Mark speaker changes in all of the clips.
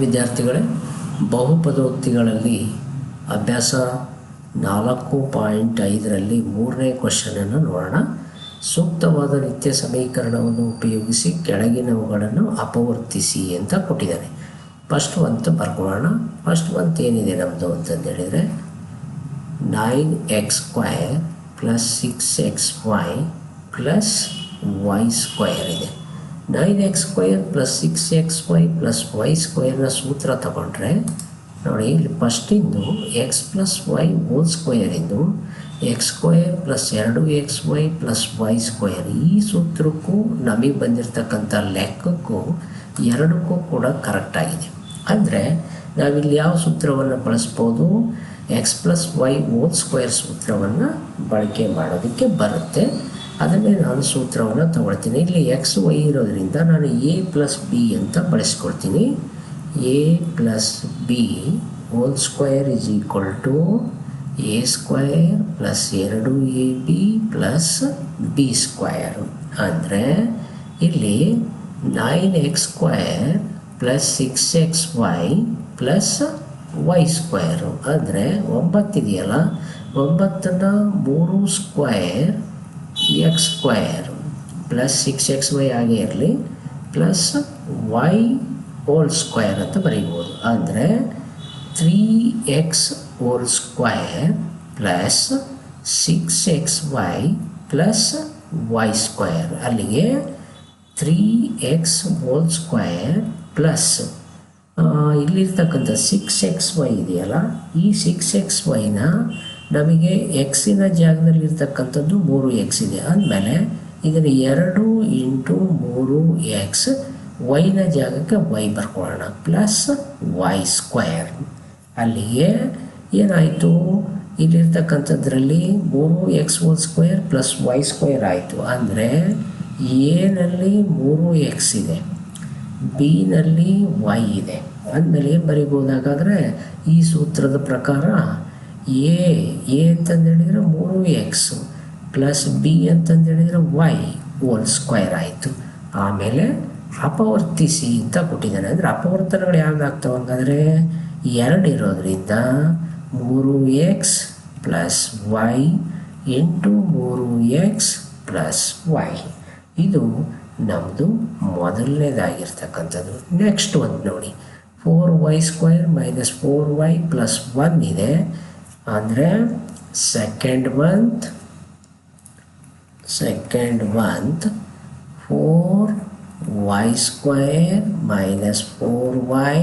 Speaker 1: ವಿದ್ಯಾರ್ಥಿಗಳೇ, ಬಹುಪದೋಕ್ತಿಗಳಲ್ಲಿ ಅಭ್ಯಾಸ ನಾಲ್ಕು ಪಾಯಿಂಟ್ ಐದರಲ್ಲಿ ಮೂರನೇ ಕ್ವಶನನ್ನು ನೋಡೋಣ. ಸೂಕ್ತವಾದ ನಿತ್ಯ ಸಮೀಕರಣವನ್ನು ಉಪಯೋಗಿಸಿ ಕೆಳಗಿನವುಗಳನ್ನು ಅಪವರ್ತಿಸಿ ಅಂತ ಕೊಟ್ಟಿದ್ದಾರೆ. ಫಸ್ಟ್ ಅಂತ ಬರ್ಕೊಳ್ಳೋಣ. ಫಸ್ಟ್ ಒಂತ್ ಏನಿದೆ ನಮ್ಮದು ಅಂತಂದು ಹೇಳಿದರೆ nine X square plus six X Y plus Y square ಇದೆ. Nine X square plus six X Y plus Y ಸ್ಕ್ವೈರ್ನ ಸೂತ್ರ ತಗೊಂಡ್ರೆ, ನೋಡಿ, ಇಲ್ಲಿ ಫಸ್ಟಿಂದು ಎಕ್ಸ್ ಪ್ಲಸ್ ವೈ ಹೋಲ್ ಸ್ಕ್ವಯರಿಂದು ಎಕ್ಸ್ ಸ್ಕ್ವಯರ್ ಪ್ಲಸ್ ಎರಡು X Y plus Y square ಈ ಸೂತ್ರಕ್ಕೂ ನಮಗೆ ಬಂದಿರತಕ್ಕಂಥ ಲೆಕ್ಕಕ್ಕೂ ಎರಡಕ್ಕೂ ಕೂಡ ಕರೆಕ್ಟಾಗಿದೆ ಅಂದರೆ, ನಾವಿಲ್ಲಿ ಯಾವ ಸೂತ್ರವನ್ನು ಬಳಸ್ಬೋದು? X plus Y whole square ಸೂತ್ರವನ್ನು ಬಳಕೆ ಮಾಡೋದಕ್ಕೆ ಬರುತ್ತೆ. ಅದನ್ನೇ ನಾನು ಸೂತ್ರವನ್ನು ತಗೊಳ್ತೀನಿ. ಇಲ್ಲಿ ಎಕ್ಸ್ ವೈ ಇರೋದ್ರಿಂದ ನಾನು ಎ ಪ್ಲಸ್ ಬಿ ಅಂತ ಬಳಸ್ಕೊಳ್ತೀನಿ. A plus B whole square is equal to A square plus ಎರಡು A B plus B square ಅಂದರೆ ಇಲ್ಲಿ nine X square plus six X Y plus Y square ಅಂದರೆ ಒಂಬತ್ತಿದೆಯಲ್ಲ ಒಂಬತ್ತನ್ನು ಮೂರು square X square plus six X Y ಆಗೇ ಇರಲಿ plus Y whole square ಅಂತ ಬರೀಬೋದು. ಅಂದರೆ three X whole square plus six X Y plus Y square ಅಲ್ಲಿಗೆ three X whole square plus ಇಲ್ಲಿರ್ತಕ್ಕಂಥ ಸಿಕ್ಸ್ ಎಕ್ಸ್ ವೈ ಇದೆಯಲ್ಲ, ಈ ಸಿಕ್ಸ್ ಎಕ್ಸ್ ವೈನ ನಮಗೆ ಎಕ್ಸಿನ ಜಾಗದಲ್ಲಿರ್ತಕ್ಕಂಥದ್ದು ಮೂರು ಎಕ್ಸ್ ಇದೆ. ಅಂದಮೇಲೆ ಇದನ್ನು ಎರಡು ಇಂಟು ಮೂರು ಎಕ್ಸ್ ವೈನ ಜಾಗಕ್ಕೆ ವೈ ಬರ್ಕೊಳ್ಳೋಣ. ಪ್ಲಸ್ ವೈ ಸ್ಕ್ವಯರ್ ಅಲ್ಲಿಗೆ ಏನಾಯಿತು? ಇಲ್ಲಿರ್ತಕ್ಕಂಥದ್ರಲ್ಲಿ ಮೂರು X whole square plus Y square ಆಯಿತು. ಅಂದರೆ ಎನಲ್ಲಿ ಮೂರು ಎಕ್ಸ್ ಇದೆ. ಬಿನಲ್ಲಿ ವೈ ಇದೆ. ಅಂದಮೇಲೆ ಏನು ಬರೀಬೋದಾಗಾದರೆ ಈ ಸೂತ್ರದ ಪ್ರಕಾರ ಎ ಎ ಅಂತಂದು ಹೇಳಿದರೆ ಮೂರು ಎಕ್ಸು ಪ್ಲಸ್ ಬಿ ಅಂತಂದು ಹೇಳಿದರೆ ವೈ ಓಲ್ ಸ್ಕ್ವೈರ್ ಆಯಿತು. ಆಮೇಲೆ ಅಪವರ್ತಿಸಿ ಅಂತ ಕೊಟ್ಟಿದ್ದಾನೆ. ಅಂದರೆ ಅಪವರ್ತನಗಳು ಯಾವ್ದಾಗ್ತವೆ ಹಂಗಾದ್ರೆ? ಎರಡು ಇರೋದ್ರಿಂದ ಮೂರು ಎಕ್ಸ್ ಪ್ಲಸ್ ವೈ ಎಂಟು ಮೂರು ಎಕ್ಸ್ ಪ್ಲಸ್ ವೈ ಇದು ನಮ್ಮದು ಮೊದಲನೇದಾಗಿರ್ತಕ್ಕಂಥದ್ದು. ನೆಕ್ಸ್ಟ್ ಒಂದು ನೋಡಿ. Four Y square minus four Y plus one ಇದೆ. ಅಂದರೆ second month second month four Y square minus four Y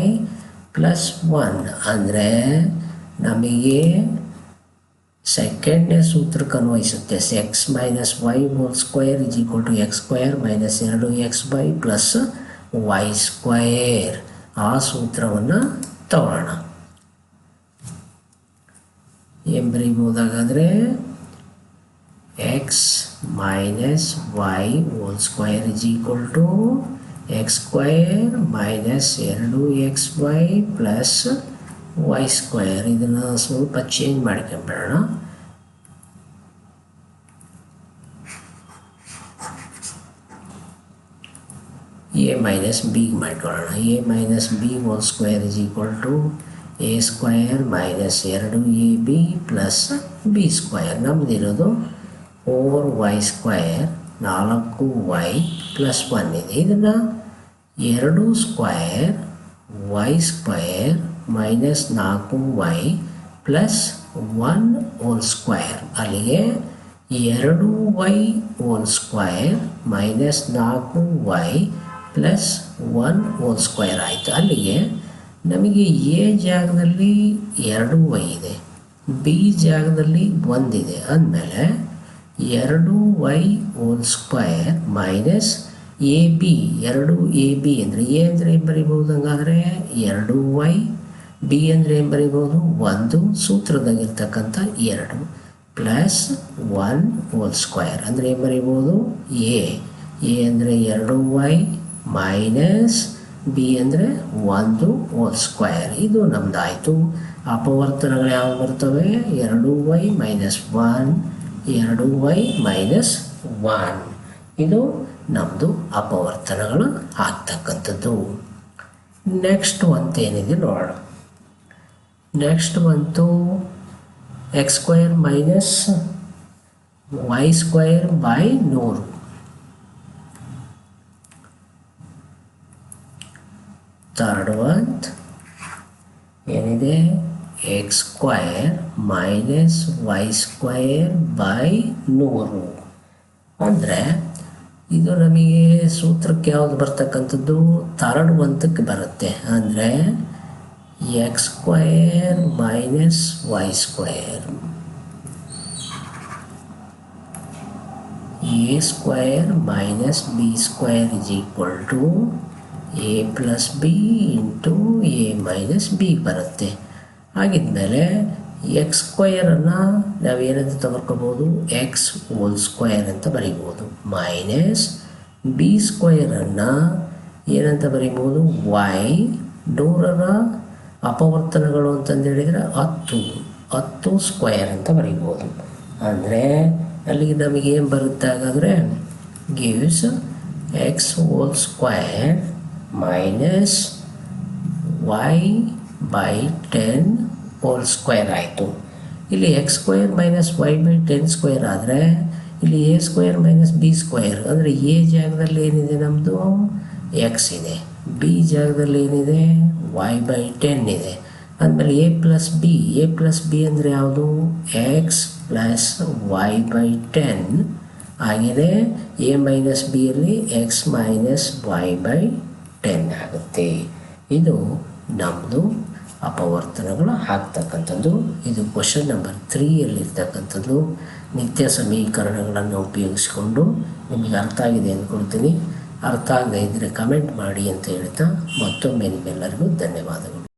Speaker 1: plus one ಅಂದರೆ ನಮಗೆ ಸೆಕೆಂಡ್ನೇ ಸೂತ್ರಕ್ಕೆ ಅನ್ವಯಿಸುತ್ತೆ X minus Y whole square is equal to X square minus ಎರಡು X Y plus Y square ಆ ಸೂತ್ರವನ್ನು ತಗೊಳ್ಳೋಣ ಏನು ಬರೀಬೋದಾಗಾದರೆ X minus Y whole square is equal to X square minus ಎರಡು X Y plus Y square ಇದನ್ನು ಸ್ವಲ್ಪ change ಮಾಡ್ಕೊಂಬಿಡೋಣ. A minus ಬಿಗೆ ಮಾಡ್ಕೊಳ್ಳೋಣ. A minus B whole A square minus ಎರಡು A B plus B square ನಮ್ಮದಿರೋದು over Y square ನಾಲ್ಕು Y plus one ಇದೆ. ಇದನ್ನು ಎರಡು ಸ್ಕ್ವಯರ್ ವೈ ಸ್ಕ್ವಯರ್ ಮೈನಸ್ ನಾಲ್ಕು Y plus one whole square ಅಲ್ಲಿಗೆ ಎರಡು ವೈ ಓಲ್ ಸ್ಕ್ವಯರ್ ಮೈನಸ್ ನಾಲ್ಕು Y plus one whole square ಆಯಿತು. ಅಲ್ಲಿಗೆ ನಮಗೆ ಎ ಜಾಗದಲ್ಲಿ ಎರಡು ವೈ ಇದೆ, ಬಿ ಜಾಗದಲ್ಲಿ ಒಂದಿದೆ ಅಂದಮೇಲೆ ಎರಡು Y whole square minus A B, ಎರಡು ಎ ಬಿ ಅಂದರೆ ಎ ಅಂದರೆ ಏನು ಬರೀಬಹುದು ಹಂಗಾದರೆ? ಎರಡು ವೈ, ಬಿ ಅಂದರೆ ಏನು ಬರಿಬೋದು ಒಂದು ಸೂತ್ರದಾಗಿರ್ತಕ್ಕಂಥ ಎರಡು ಪ್ಲಸ್ ಒನ್ ಓಲ್ ಸ್ಕ್ವಯರ್ ಅಂದರೆ ಏನು ಬರೀಬಹುದು? ಎ ಎ ಅಂದರೆ ಎರಡು ವೈ ಮೈನಸ್ ಬಿ ಅಂದರೆ ಒಂದು ಹೋಲ್ ಸ್ಕ್ವಯರ್ ಇದು ನಮ್ಮದಾಯಿತು ಅಪವರ್ತನಗಳು ಯಾವ ಬರ್ತವೆ? ಎರಡು ವೈ ಮೈನಸ್ ಒನ್ ಎರಡು ವೈ ಮೈನಸ್ ಒನ್ ಇದು ನಮ್ಮದು ಅಪವರ್ತನಗಳು ಆಗ್ತಕ್ಕಂಥದ್ದು. ನೆಕ್ಸ್ಟ್ ಒಂದು ಏನಿದೆ ನೋಡೋಣ ನೆಕ್ಸ್ಟ್ ಬಂತು X square minus Y square by ನೂರು. ಥರ್ಡ್ ಒಂತ್ ಏನಿದೆ? X square minus Y square by ನೂರು. ಅಂದರೆ ಇದು ನಮಗೆ ಸೂತ್ರಕ್ಕೆ ಯಾವುದು ಬರ್ತಕ್ಕಂಥದ್ದು? ಥರ್ಡ್ ಒಂತಕ್ಕೆ ಬರುತ್ತೆ. ಅಂದರೆ X square minus Y square A square minus B square is equal to A plus B into A minus B ಬರುತ್ತೆ. ಹಾಗಿದ್ಮೇಲೆ ಎಕ್ಸ್ ಸ್ಕ್ವಯರನ್ನು ನಾವೇನಂತ ತಗೊಳ್ಕೋಬೋದು? ಎಕ್ಸ್ ಹೋಲ್ ಸ್ಕ್ವಯರ್ ಅಂತ ಬರಿಬೋದು. ಮೈನಸ್ ಬಿ ಸ್ಕ್ವಯರನ್ನು ಏನಂತ ಬರಿಬೋದು? ವೈ ಡೋರರ ಅಪವರ್ತನಗಳು ಅಂತಂದು ಹೇಳಿದರೆ ಹತ್ತು. ಹತ್ತು ಸ್ಕ್ವಯರ್ ಅಂತ ಬರಿಬೋದು. ಅಂದರೆ ಅಲ್ಲಿಗೆ ನಮಗೇನು ಬರುತ್ತೆ ಹಾಗಾದರೆ? Gives X whole square minus y by ten whole square ಆಯಿತು. ಇಲ್ಲಿ X square minus Y by ten square ಆದರೆ ಇಲ್ಲಿ A square minus B square ಅಂದರೆ ಎ ಜಾಗದಲ್ಲಿ ಏನಿದೆ ನಮ್ಮದು ಎಕ್ಸ್ ಇದೆ. ಬಿ ಜಾಗದಲ್ಲಿ ಏನಿದೆ? ವೈ ಬೈ ಟೆನ್ ಇದೆ. ಅಂದಮೇಲೆ A plus B A plus B ಅಂದರೆ ಯಾವುದು? X plus Y by ten ಆಗಿದೆ. A minus ಬಿಯಲ್ಲಿ X minus Y by ten ಆಗುತ್ತೆ ಇದು ನಮ್ಮದು ಅಪವರ್ತನಗಳು ಆಗ್ತಕ್ಕಂಥದ್ದು. ಇದು ಕ್ವಶನ್ ನಂಬರ್ ತ್ರೀಯಲ್ಲಿರ್ತಕ್ಕಂಥದ್ದು ನಿತ್ಯ ಸಮೀಕರಣಗಳನ್ನು ಉಪಯೋಗಿಸಿಕೊಂಡು ನಿಮಗೆ ಅರ್ಥ ಆಗಿದೆ ಅಂದ್ಕೊಳ್ತೀನಿ. ಅರ್ಥ ಆಗದೇ ಇದ್ದರೆ ಕಮೆಂಟ್ ಮಾಡಿ ಅಂತ ಹೇಳ್ತಾ ಮತ್ತೊಮ್ಮೆ ನಿಮ್ಮೆಲ್ಲರಿಗೂ ಧನ್ಯವಾದಗಳು.